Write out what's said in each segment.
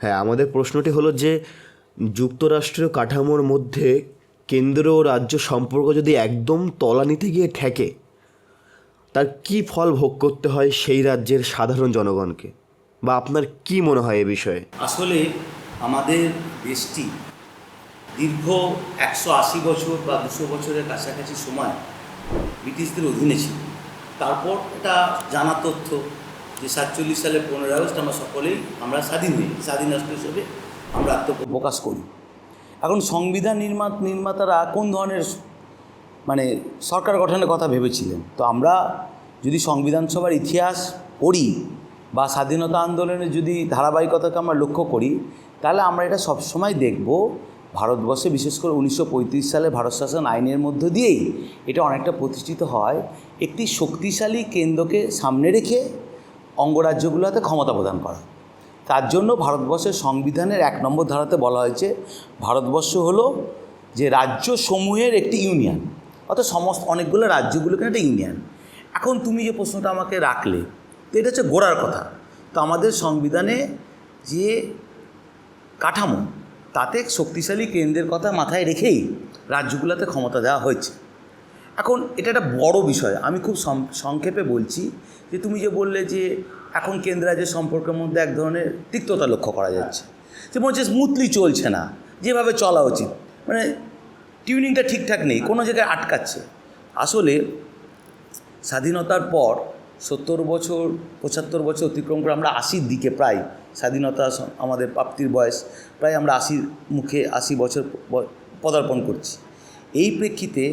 হ্যাঁ আমাদের প্রশ্নটি হলো যে যুক্তরাষ্ট্রীয় কাঠামোর মধ্যে কেন্দ্র ও রাজ্য সম্পর্ক যদি একদম তলানিতে গিয়ে ঠেকে, তার কি ফল ভোগ করতে হয় সেই রাজ্যের সাধারণ জনগণকে? বা আপনার কি মনে হয় এ বিষয়ে? আসলে আমাদের দেশটি দীর্ঘ একশো আশি বছর বা দুশো বছরের কাছাকাছি সময় ব্রিটিশদের অধীনে ছিল। তারপর এটা জানা তথ্য যে সাতচল্লিশ সালের পনেরোই আগস্ট আমরা সকলেই, আমরা স্বাধীন হই। স্বাধীন রাষ্ট্র হিসেবে আমরা আত্মপ্রকাশ করি। এখন সংবিধান নির্মাত, নির্মাতারা কোন ধরনের মানে সরকার গঠনের কথা ভেবেছিলেন? তো আমরা যদি সংবিধান সভার ইতিহাস পড়ি বা স্বাধীনতা আন্দোলনের যদি ধারাবাহিকতাকে আমরা লক্ষ্য করি, তাহলে আমরা এটা সবসময় দেখব ভারতবর্ষে, বিশেষ করে উনিশশো পঁয়ত্রিশ সালে ভারত শাসন আইনের মধ্য দিয়েই এটা অনেকটা প্রতিষ্ঠিত হয়। একটি শক্তিশালী কেন্দ্রকে সামনে রেখে অঙ্গরাজ্যগুলোতে ক্ষমতা প্রদান করা। তার জন্য ভারতবর্ষের সংবিধানের এক নম্বর ধারাতে বলা হয়েছে, ভারতবর্ষ হলো যে রাজ্য সমূহের একটি ইউনিয়ন, অর্থাৎ সমস্ত অনেকগুলো রাজ্যগুলোকে একটা ইউনিয়ন। এখন তুমি যে প্রশ্নটা আমাকে রাখলে, তো এটা হচ্ছে গোড়ার কথা। তো আমাদের সংবিধানে যে কাঠামো, তাতে শক্তিশালী কেন্দ্রের কথা মাথায় রেখেই রাজ্যগুলোতে ক্ষমতা দেওয়া হয়েছে। এখন এটা একটা বড় বিষয়। আমি খুব সংক্ষেপে বলছি যে তুমি যে বললে যে এখন কেন্দ্র রাজ্যের সম্পর্কের মধ্যে এক ধরনের তিক্ততা লক্ষ্য করা যাচ্ছে। যে মনে হচ্ছে স্মুথলি চলছে না, যেভাবে চলা উচিত। মানে টিউনিংটা ঠিকঠাক নেই, কোনো জায়গায় আটকাচ্ছে। আসলে স্বাধীনতার পর সত্তর বছর, পঁচাত্তর বছর অতিক্রম করে আমরা আশির দিকে প্রায় স্বাধীনতা আমাদের প্রাপ্তির বয়স, প্রায় আমরা আশির মুখে আশি বছর পদার্পণ করছি। এই প্রেক্ষিতে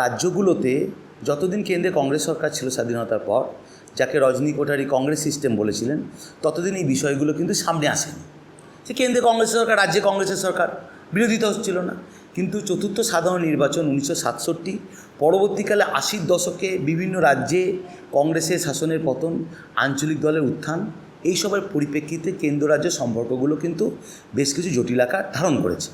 রাজ্যগুলোতে যতদিন কেন্দ্রে কংগ্রেস সরকার ছিল স্বাধীনতার পর, যাকে রজনী কোঠারি কংগ্রেস সিস্টেম বলেছিলেন, ততদিন এই বিষয়গুলো কিন্তু সামনে আসেনি। সে কেন্দ্রে কংগ্রেস সরকার, রাজ্যে কংগ্রেসের সরকার বিরোধিতা হচ্ছিল না। কিন্তু চতুর্থ সাধারণ নির্বাচন উনিশশো সাতষট্টি, পরবর্তীকালে আশির দশকে বিভিন্ন রাজ্যে কংগ্রেসের শাসনের পতন, আঞ্চলিক দলের উত্থান এইসবের পরিপ্রেক্ষিতে কেন্দ্র রাজ্য সম্পর্কগুলো কিন্তু বেশ কিছু জটিল আকার ধারণ করেছে।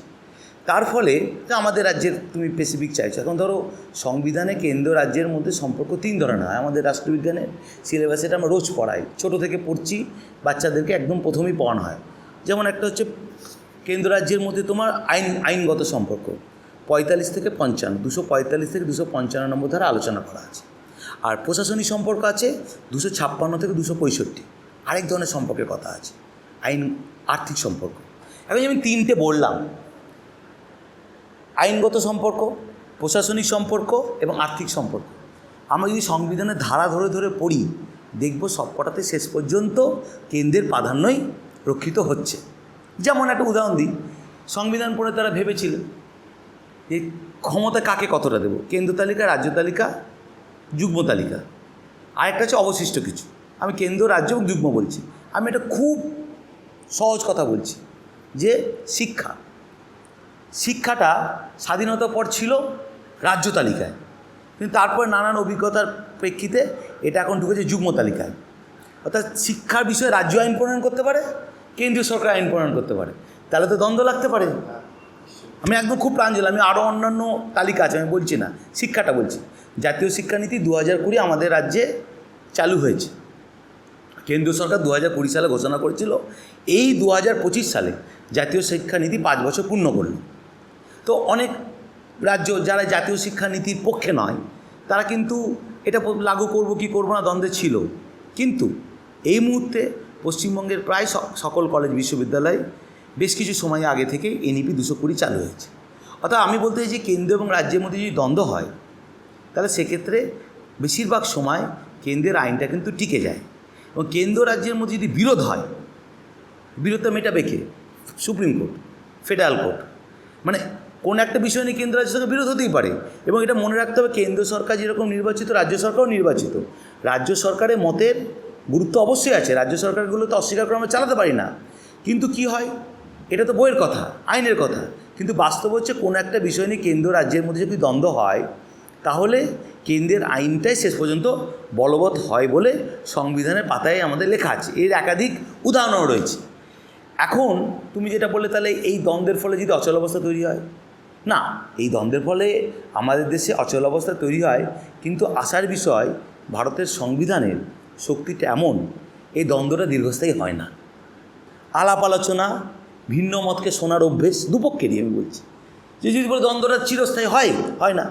তার ফলে আমাদের রাজ্যের, তুমি স্পেসিফিক চাইছো। এখন ধরো, সংবিধানে কেন্দ্র রাজ্যের মধ্যে সম্পর্ক তিন ধরনের হয়। আমাদের রাষ্ট্রবিজ্ঞানের সিলেবাসে এটা আমরা রোজ পড়াই। ছোটো থেকে পড়ছি, বাচ্চাদেরকে একদম প্রথমেই পড়ানো হয়। যেমন একটা হচ্ছে, কেন্দ্র রাজ্যের মধ্যে তোমার আইন, আইনগত সম্পর্ক। পঁয়তাল্লিশ থেকে পঞ্চান্ন, দুশো পঁয়তাল্লিশ থেকে দুশো পঞ্চান্ন নম্বর ধারা আলোচনা করা আছে। আর প্রশাসনিক সম্পর্ক আছে, দুশো ছাপ্পান্ন থেকে দুশো পঁয়ষট্টি। আরেক ধরনের সম্পর্কের কথা আছে, আইন, আর্থিক সম্পর্ক। এখন আমি তিনটে বললাম আইনগত সম্পর্ক, প্রশাসনিক সম্পর্ক এবং আর্থিক সম্পর্ক। আমরা যদি সংবিধানের ধারা ধরে ধরে পড়ি, দেখব সবকটাতে শেষ পর্যন্ত কেন্দ্রের প্রাধান্যই রক্ষিত হচ্ছে। যেমন একটা উদাহরণ দিই, সংবিধান পড়ে তারা ভেবেছিলেন যে ক্ষমতা কাকে কতটা দেব? কেন্দ্র তালিকা, রাজ্য তালিকা, যুগ্ম তালিকা। আরেকটা হচ্ছে অবশিষ্ট কিছু। আমি কেন্দ্র, রাজ্য যুগ্ম বলছি। আমি এটা খুব সহজ কথা বলছি যে শিক্ষা শিক্ষাটা স্বাধীনতার পর ছিল রাজ্য তালিকায়। কিন্তু তারপর নানান অভিজ্ঞতার প্রেক্ষিতে এটা এখন ঢুকেছে যুগ্ম তালিকায়। অর্থাৎ শিক্ষার বিষয়ে রাজ্য আইন প্রণয়ন করতে পারে, কেন্দ্রীয় সরকার আইন প্রণয়ন করতে পারে। তাহলে তো দ্বন্দ্ব লাগতে পারে। আমি একদম খুব প্রাঞ্জল আমি আরও অন্যান্য তালিকা আছে, আমি বলছি না, শিক্ষাটা বলছি। জাতীয় শিক্ষানীতি দু হাজার কুড়ি আমাদের রাজ্যে চালু হয়েছে। কেন্দ্রীয় সরকার দু হাজার কুড়ি সালে ঘোষণা করেছিল, এই দু হাজার পঁচিশ সালে জাতীয় শিক্ষানীতি পাঁচ বছর পূর্ণ করল। তো অনেক রাজ্য যারা জাতীয় শিক্ষানীতির পক্ষে নয়, তারা কিন্তু এটা লাগু করব কি করব না দ্বন্দ্বে ছিল। কিন্তু এই মুহূর্তে পশ্চিমবঙ্গের প্রায় সকল কলেজ, বিশ্ববিদ্যালয় বেশ কিছু সময় আগে থেকে এনইপি দুশো কুড়ি চালু হয়েছে। অর্থাৎ আমি বলতে চাই যে কেন্দ্র এবং রাজ্যের মধ্যে যদি দ্বন্দ্ব হয়, তাহলে সেক্ষেত্রে বেশিরভাগ সময় কেন্দ্রের আইনটা কিন্তু টিকে যায়। এবং কেন্দ্র রাজ্যের মধ্যে যদি বিরোধ হয়, বিরোধটা মেটাবে কে? Supreme court, federal court. মানে কোন একটা বিষয় নিয়ে কেন্দ্র রাজ্য সরকার বিরোধ হতেই পারে এবং এটা মনে রাখতে হবে কেন্দ্র সরকার যেরকম নির্বাচিত, রাজ্য সরকারও নির্বাচিত। রাজ্য সরকারের মতের গুরুত্ব অবশ্যই আছে, রাজ্য সরকারগুলো তো অস্বীকার করে আমরা চালাতে পারি না। কিন্তু কি হয়? এটা তো বইয়ের কথা, আইনের কথা। কিন্তু বাস্তব হচ্ছে কোনো একটা বিষয় নিয়ে কেন্দ্র রাজ্যের মধ্যে যদি দ্বন্দ্ব হয়, তাহলে কেন্দ্রের আইনটাই শেষ পর্যন্ত বলবৎ হয় বলে সংবিধানের পাতায় আমাদের লেখা আছে। এর একাধিক উদাহরণও রয়েছে। এখন তুমি যেটা বললে তাহলে এই দ্বন্দ্বের ফলে যদি অচল অবস্থা তৈরি হয় না, এই দ্বন্দ্বের ফলে আমাদের দেশে অচল অবস্থা তৈরি হয়, কিন্তু আশার বিষয়, ভারতের সংবিধানের শক্তিটা এমন, এই দ্বন্দ্বটা দীর্ঘস্থায়ী হয় না। আলাপ আলোচনা, ভিন্ন মতকে শোনার অভ্যেস দুপক্ষেরই আমি বলছি। যে যদি বলে দ্বন্দ্বটা চিরস্থায়ী হয় হয় না।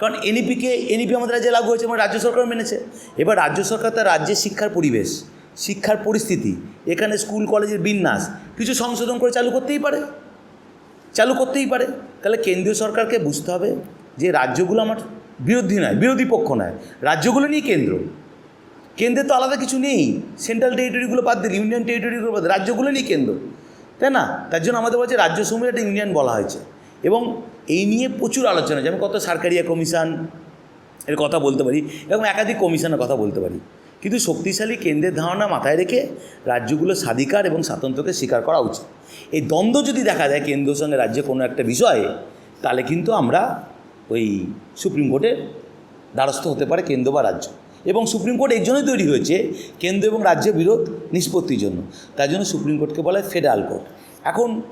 কারণ এনইপিকে, এনইপি আমাদের রাজ্যে লাগু হয়েছে এবং রাজ্য সরকার মেনেছে। এবার রাজ্য সরকার তার রাজ্যের শিক্ষার পরিবেশ, শিক্ষার পরিস্থিতি, এখানে স্কুল, কলেজের বিন্যাস, কিছু সংশোধন করে চালু করতেই পারে। চালু করতেই পারে। তাহলে কেন্দ্রীয় সরকারকে বুঝতে হবে যে রাজ্যগুলো আমার বিরোধী নয়, বিরোধী পক্ষ নয়। রাজ্যগুলো নিয়ে কেন্দ্র। কেন্দ্রে তো আলাদা কিছু নেই। সেন্ট্রাল টেরিটরিগুলো বাদ দিলে ইউনিয়ন টেরিটরিগুলো বাদ রাজ্যগুলো নিয়ে কেন্দ্র। তাই না? তার জন্য আমাদের বলছে রাজ্য সমূহের একটা ইউনিয়ন বলা হয়েছে। এবং এই নিয়ে প্রচুর আলোচনা, যেমন কত সরকারিয়া কমিশন এর কথা বলতে পারি, এবং একাধিক কমিশনের কথা বলতে পারি। কিন্তু শক্তিশালী কেন্দ্রের ধারণা মাথায় রেখে রাজ্যগুলো স্বাধিকার এবং স্বাতন্ত্র্যকে স্বীকার করা উচিত। এই দ্বন্দ্ব যদি দেখা যায় কেন্দ্রের সঙ্গে রাজ্যে কোনো একটা বিষয়ে, তাহলে কিন্তু আমরা ওই সুপ্রিম কোর্টের দ্বারস্থ হতে পারে কেন্দ্র বা রাজ্য। এবং সুপ্রিম কোর্ট এর জন্যই তৈরি হয়েছে কেন্দ্র এবং রাজ্যের বিরোধ নিষ্পত্তির জন্য। তার জন্য সুপ্রিম কোর্টকে বলা হয় ফেডারাল কোর্ট। এখন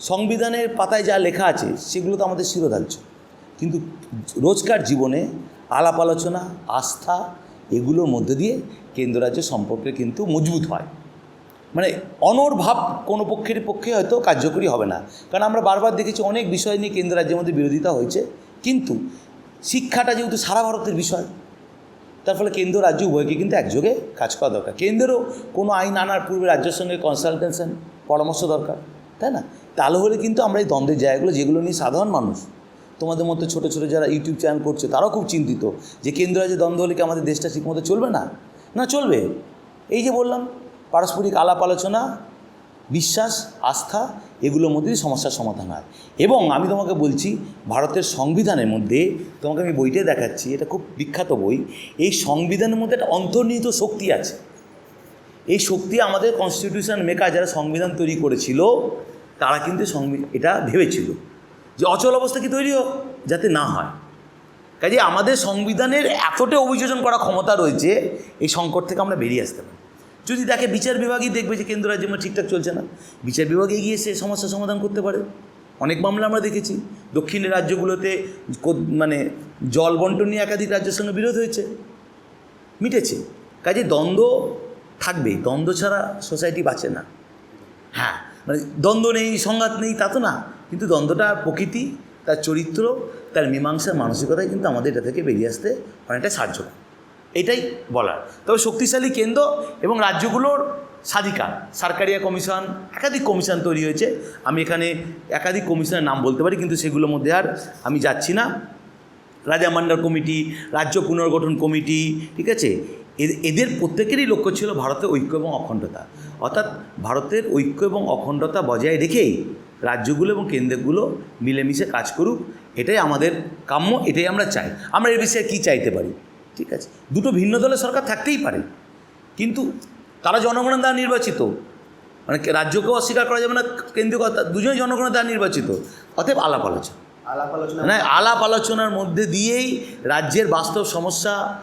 সংবিধানের পাতায় যা লেখা আছে, সেগুলো তো আমাদের শিরোধার্য। কিন্তু রোজকার জীবনে আলাপ আলোচনা, আস্থা এগুলোর মধ্যে দিয়ে কেন্দ্র রাজ্য সম্পর্কে কিন্তু মজবুত হয়। মানে অনর্ভাব কোনো পক্ষের পক্ষে হয়তো কার্যকরী হবে না। কারণ আমরা বারবার দেখেছি অনেক বিষয় নিয়ে কেন্দ্র রাজ্যের মধ্যে বিরোধিতা হয়েছে। কিন্তু শিক্ষাটা যেহেতু সারা ভারতের বিষয়, তার ফলে কেন্দ্র রাজ্য উভয়কে কিন্তু একযোগে কাজ করা দরকার। কেন্দ্রেরও কোনো আইন আনার পূর্বে রাজ্যের সঙ্গে কনসালটেশন পরামর্শ দরকার, তাই না? তাহলে হলে কিন্তু আমরা এই দ্বন্দ্বের জায়গাগুলো, যেগুলো নিয়ে সাধারণ মানুষ তোমাদের মধ্যে ছোটো ছোটো যারা ইউটিউব চ্যানেল করছে, তারাও খুব চিন্তিত যে কেন্দ্র রাজ্যে দ্বন্দ্ব হলে কি আমাদের দেশটা ঠিকমতো চলবে না? না, চলবে। এই যে বললাম, পারস্পরিক আলাপ আলোচনা, বিশ্বাস, আস্থা, এগুলোর মধ্যেই সমস্যার সমাধান হয়। এবং আমি তোমাকে বলছি, ভারতের সংবিধানের মধ্যে তোমাকে আমি বইটা দেখাচ্ছি, এটা খুব বিখ্যাত বই। এই সংবিধানের মধ্যে একটা অন্তর্নিহিত শক্তি আছে। এই শক্তি আমাদের কনস্টিটিউশন মেকার যারা সংবিধান তৈরি করেছিল, তারা কিন্তু সংবি এটা ভেবেছিল। যে অচল অবস্থা কি তৈরি হোক? যাতে না হয়। কাজে আমাদের সংবিধানের এতটা অভিযোজন করা ক্ষমতা রয়েছে, এই সংকট থেকে আমরা বেরিয়ে আসতে পারি। যদি দেখে বিচার বিভাগই দেখবে যে কেন্দ্র রাজ্যে ঠিকঠাক চলছে না, বিচার বিভাগে গিয়ে সে সমস্যার সমাধান করতে পারে। অনেক মামলা আমরা দেখেছি দক্ষিণের রাজ্যগুলোতে মানে জল বন্টন নিয়ে একাধিক রাজ্যের সঙ্গে বিরোধ হয়েছে, মিটেছে। কাজে দ্বন্দ্ব থাকবে দ্বন্দ্ব ছাড়া সোসাইটি বাঁচে না। হ্যাঁ মানে দ্বন্দ্ব নেই, সংঘাত নেই, তা তো না। কিন্তু দ্বন্দ্বটা প্রকৃতি, তার চরিত্র, তার মীমাংসার মানসিকতাই কিন্তু আমাদের এটা থেকে বেরিয়ে আসতে অনেকটা সাহায্য করে। এটাই বলার। তবে শক্তিশালী কেন্দ্র এবং রাজ্যগুলোর স্বাধিকার সরকারিয়া কমিশন, একাধিক কমিশন তৈরি হয়েছে। আমি এখানে একাধিক কমিশনের নাম বলতে পারি, কিন্তু সেগুলোর মধ্যে আর আমি যাচ্ছি না। রাজা মান্ডার কমিটি, রাজ্য পুনর্গঠন কমিটি, ঠিক আছে? এদের প্রত্যেকেরই লক্ষ্য ছিল ভারতের ঐক্য এবং অখণ্ডতা। অর্থাৎ ভারতের ঐক্য এবং অখণ্ডতা বজায় রেখেই রাজ্যগুলো এবং কেন্দ্রগুলো মিলেমিশে কাজ করুক এটাই আমাদের কাম্য এটাই আমরা চাই। আমরা এর বিষয়ে কী চাইতে পারি? ঠিক আছে? দুটো ভিন্ন দলের সরকার থাকতেই পারে। কিন্তু তারা জনগণের দ্বারা নির্বাচিত। মানে রাজ্যকেও অস্বীকার করা যাবে না কেন্দ্রীয় কথা দুজনেই জনগণের দ্বারা নির্বাচিত। অতএব আলাপ আলোচনা। আলাপ আলোচনা। মানে আলাপ আলোচনার মধ্যে দিয়েই রাজ্যের বাস্তব সমস্যা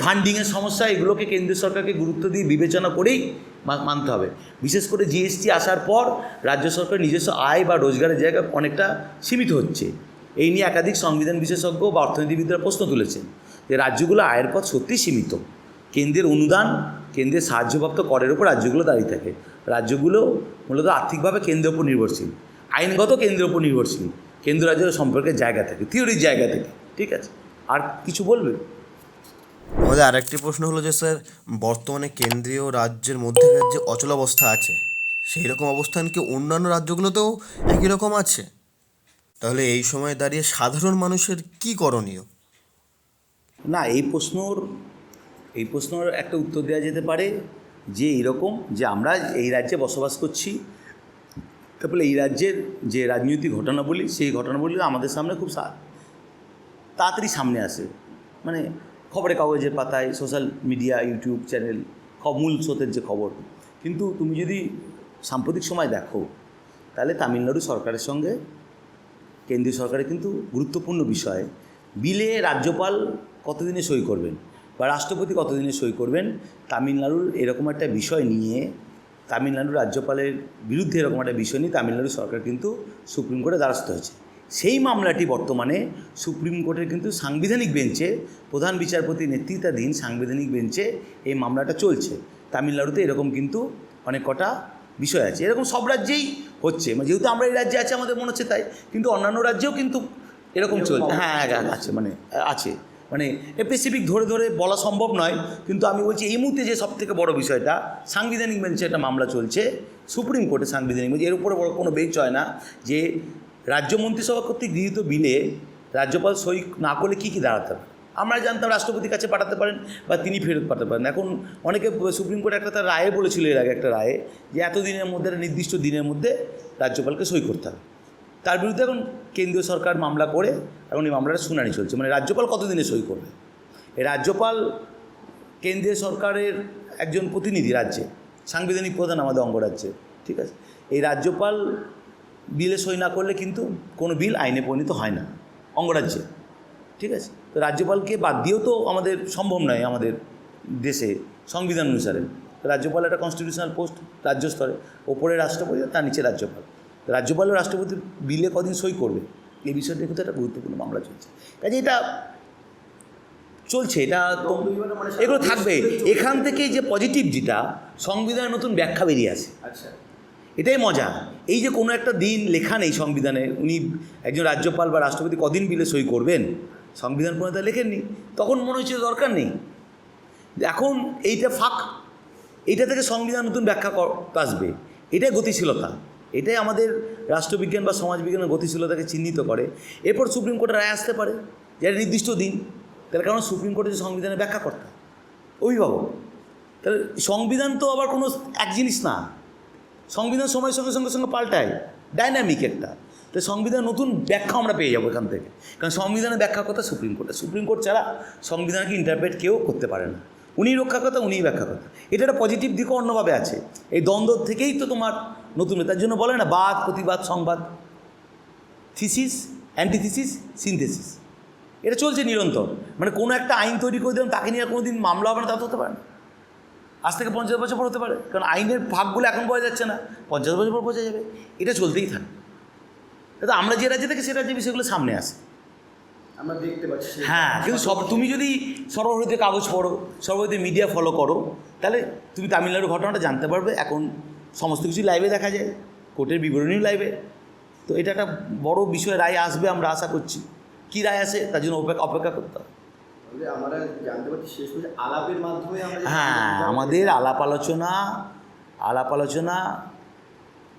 ফান্ডিংয়ের সমস্যা এগুলোকে কেন্দ্রীয় সরকারকে গুরুত্ব দিয়ে বিবেচনা করেই মানতে হবে। বিশেষ করে জিএসটি আসার পর রাজ্য সরকার নিজস্ব আয় বা রোজগারের জায়গা অনেকটা সীমিত হচ্ছে। এই নিয়ে একাধিক সংবিধান বিশেষজ্ঞ বা অর্থনীতিবিদরা প্রশ্ন তুলেছেন যে রাজ্যগুলো আয়ের পথ সত্যিই সীমিত। কেন্দ্রের অনুদান, কেন্দ্রের সাহায্যপ্রাপ্ত করের উপর রাজ্যগুলো দাঁড়িয়ে থাকে। রাজ্যগুলো মূলত আর্থিকভাবে কেন্দ্রের উপর নির্ভরশীল। আইনগত কেন্দ্রের উপর নির্ভরশীল। কেন্দ্র রাজ্যের সম্পর্কের জায়গা থেকে থিওরির জায়গা থেকে, ঠিক আছে? আর কিছু বলবে? আমাদের আরেকটি প্রশ্ন হলো যে, স্যার, বর্তমানে কেন্দ্রীয় রাজ্যের মধ্যেকার যে অচলাবস্থা আছে সেই রকম অবস্থান কি অন্যান্য রাজ্যগুলোতেও একই রকম আছে? তাহলে এই সময় দাঁড়িয়ে সাধারণ মানুষের কি করণীয়? না, এই প্রশ্নর এই প্রশ্নর একটা উত্তর দেওয়া যেতে পারে যে এরকম যে আমরা এই রাজ্যে বসবাস করছি। তারপরে এই রাজ্যের যে রাজনৈতিক ঘটনাবলী, সেই ঘটনাবলী আমাদের সামনে খুব তাড়াতাড়ি সামনে আসে। মানে খবরের কাগজের পাতায় সোশ্যাল মিডিয়া ইউটিউব চ্যানেল মূল স্রোতের যে খবর। কিন্তু তুমি যদি সাম্প্রতিক সময় দেখো, তাহলে তামিলনাড়ু সরকারের সঙ্গে কেন্দ্রীয় সরকারের কিন্তু গুরুত্বপূর্ণ বিষয়। বিলে রাজ্যপাল কতদিনে সই করবেন বা রাষ্ট্রপতি কতদিনে সই করবেন, তামিলনাড়ুর এরকম একটা বিষয় নিয়ে তামিলনাড়ুর রাজ্যপালের বিরুদ্ধে এরকম একটা বিষয় নিয়ে তামিলনাড়ু সরকার কিন্তু সুপ্রিম কোর্টে দ্বারস্থ হয়েছে। সেই মামলাটি বর্তমানে সুপ্রিম কোর্টের কিন্তু সাংবিধানিক বেঞ্চে প্রধান বিচারপতি নেতৃত্বাধীন সাংবিধানিক বেঞ্চে এই মামলাটা চলছে। তামিলনাড়ুতে এরকম কিন্তু অনেক কটা বিষয় আছে। এরকম সব রাজ্যেই হচ্ছে। মানে যেহেতু আমরা এই রাজ্যে আছে আমাদের মনে হচ্ছে তাই। কিন্তু অন্যান্য রাজ্যেও কিন্তু এরকম চলছে। হ্যাঁ হ্যাঁ, আছে মানে আছে। মানে স্পেসিফিক ধরে ধরে বলা সম্ভব নয়। কিন্তু আমি বলছি এই মুহূর্তে যে সব থেকে বড় বিষয়টা সাংবিধানিক বেঞ্চে একটা মামলা চলছে। সুপ্রিম কোর্টে সাংবিধানিক বেঞ্চ। এর উপরে বড় কোনো বেঞ্চ হয় না যে রাজ্য মন্ত্রিসভা কর্তৃক গৃহীত বিলে রাজ্যপাল সই না করলে কী কী দাঁড়াতে হবে? আমরা জানতাম রাষ্ট্রপতির কাছে পাঠাতে পারেন বা তিনি ফেরত পাঠাতে পারেন। এখন অনেকে সুপ্রিম কোর্ট একটা তার রায়ে বলেছিল এর আগে একটা রায়ে যে এত দিনের মধ্যে একটা নির্দিষ্ট দিনের মধ্যে রাজ্যপালকে সই করতে হবে। তার বিরুদ্ধে এখন কেন্দ্রীয় সরকার মামলা করে এখন এই মামলাটা শুনানি চলছে। মানে রাজ্যপাল কতদিনে সই করবে? এই রাজ্যপাল কেন্দ্রীয় সরকারের একজন প্রতিনিধি রাজ্যে, সাংবিধানিক প্রধান আমাদের অঙ্গরাজ্যে, ঠিক আছে? এই রাজ্যপাল বিলে সই না করলে কিন্তু কোনো বিল আইনে পরিণত হয় না, অঙ্গরাজ্যে। ঠিক আছে? তো রাজ্যপালকে বাদ দিয়েও তো আমাদের সম্ভব নয় আমাদের দেশে সংবিধান অনুসারে। রাজ্যপাল একটা কনস্টিটিউশনাল পোস্ট রাজ্য স্তরে, ওপরে রাষ্ট্রপতি তার নিচে রাজ্যপাল। রাজ্যপাল ও রাষ্ট্রপতি বিলে কদিন সই করবে, এই বিষয়টা কিন্তু একটা গুরুত্বপূর্ণ মামলা চলছে। কাজে এটা চলছে, এটা এগুলো থাকবে। এখান থেকে যে পজিটিভ যেটা, সংবিধানের নতুন ব্যাখ্যা বেরিয়ে আসে। আচ্ছা। এটাই মজা। এই যে কোনো একটা দিন লেখা নেই সংবিধানে, উনি একজন রাজ্যপাল বা রাষ্ট্রপতি কদিন বিলে সই করবেন? সংবিধান প্রণেতা লেখেননি। তখন মনে হচ্ছে দরকার নেই। এখন এইটা ফাঁক। এইটা থেকে সংবিধান নতুন ব্যাখ্যা আসবে। এটাই গতিশীলতা। এটাই আমাদের রাষ্ট্রবিজ্ঞান বা সমাজবিজ্ঞানের গতিশীলতাকে চিহ্নিত করে। এরপর সুপ্রিম কোর্টের রায় আসতে পারে যে একটা নির্দিষ্ট দিন। তার কারণ সুপ্রিম কোর্টে যে সংবিধানের ব্যাখ্যা করতে অভিভাবক, তাহলে সংবিধান তো আবার কোনো এক জিনিস না। সংবিধান সময়ের সঙ্গে সঙ্গে সঙ্গে পাল্টায় ডাইনামিক একটা। তো সংবিধান নতুন ব্যাখ্যা আমরা পেয়ে যাব এখান থেকে। কারণ সংবিধানের ব্যাখ্যা কথা সুপ্রিম কোর্টে সুপ্রিম কোর্ট ছাড়া সংবিধানকে ইন্টারপ্রেট কেউ করতে পারে না। উনি রক্ষাকর্তা উনিই ব্যাখ্যাকর্তা এটা একটা পজিটিভ দিকও অন্যভাবে আছে। এই দ্বন্দ্ব থেকেই তো তোমার নতুন তার জন্য বলে না, বাদ, প্রতিবাদ, সংবাদ। থিসিস অ্যান্টিথিসিস সিনথেসিস এটা চলছে নিরন্তর। মানে কোনো একটা আইন তৈরি করে দিলাম, তাকে নিয়ে আর কোনো দিন মামলা হবে না, তা তো হতে পারে না। আজ থেকে পঞ্চাশ বছর পর হতে পারে। কারণ আইনের ভাগগুলো এখন বোঝা যাচ্ছে না। পঞ্চাশ বছর পর বোঝা যাবে। এটা চলতেই থাকে। তো আমরা যে রাজ্যে থাকি সে রাজ্যে বিষয়গুলো সামনে আসে। আমরা দেখতে পাচ্ছি হ্যাঁ কিন্তু সব তুমি যদি সর্বভারতীয় কাগজ পড়ো সর্বভারতীয় মিডিয়া ফলো করো তাহলে তুমি তামিলনাড়ুর ঘটনাটা জানতে পারবে। এখন সমস্ত কিছু লাইভে দেখা যায়। কোর্টের বিবরণীও লাইভে তো এটা একটা বড় বিষয় রায় আসবে আমরা আশা করছি। কী রায় আসে তার জন্য অপেক্ষা অপেক্ষা করতে হবে। হ্যাঁ আমাদের আলাপ আলোচনা আলাপ আলোচনা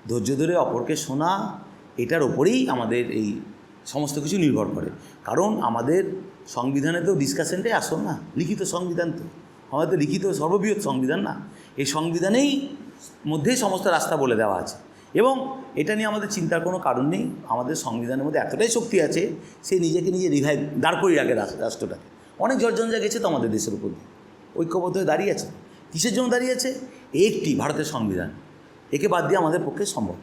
ধৈর্য ধরে অপরকে শোনা এটার ওপরেই আমাদের এই সমস্ত কিছু নির্ভর করে। কারণ আমাদের সংবিধানে তো ডিসকাশনটাই আসল না লিখিত সংবিধান তো। আমাদের তো লিখিত সর্ববৃহৎ সংবিধান না। এই সংবিধানেই মধ্যেই সমস্ত রাস্তা বলে দেওয়া আছে। এবং এটা নিয়ে আমাদের চিন্তার কোনো কারণ নেই। আমাদের সংবিধানের মধ্যে এতটাই শক্তি আছে সে নিজেকে নিজে রিভাইভ দাঁড় করিয়ে রাখে রাষ্ট্র- রাষ্ট্রটাকে। অনেক জর্জঞ্জা গেছে তো আমাদের দেশের উপর ঐক্যবদ্ধ হয়ে দাঁড়িয়ে আছে। কিসের জন্য দাঁড়িয়ে আছে? একটি ভারতের সংবিধান। একে বাদ দিয়ে আমাদের পক্ষে সম্ভব।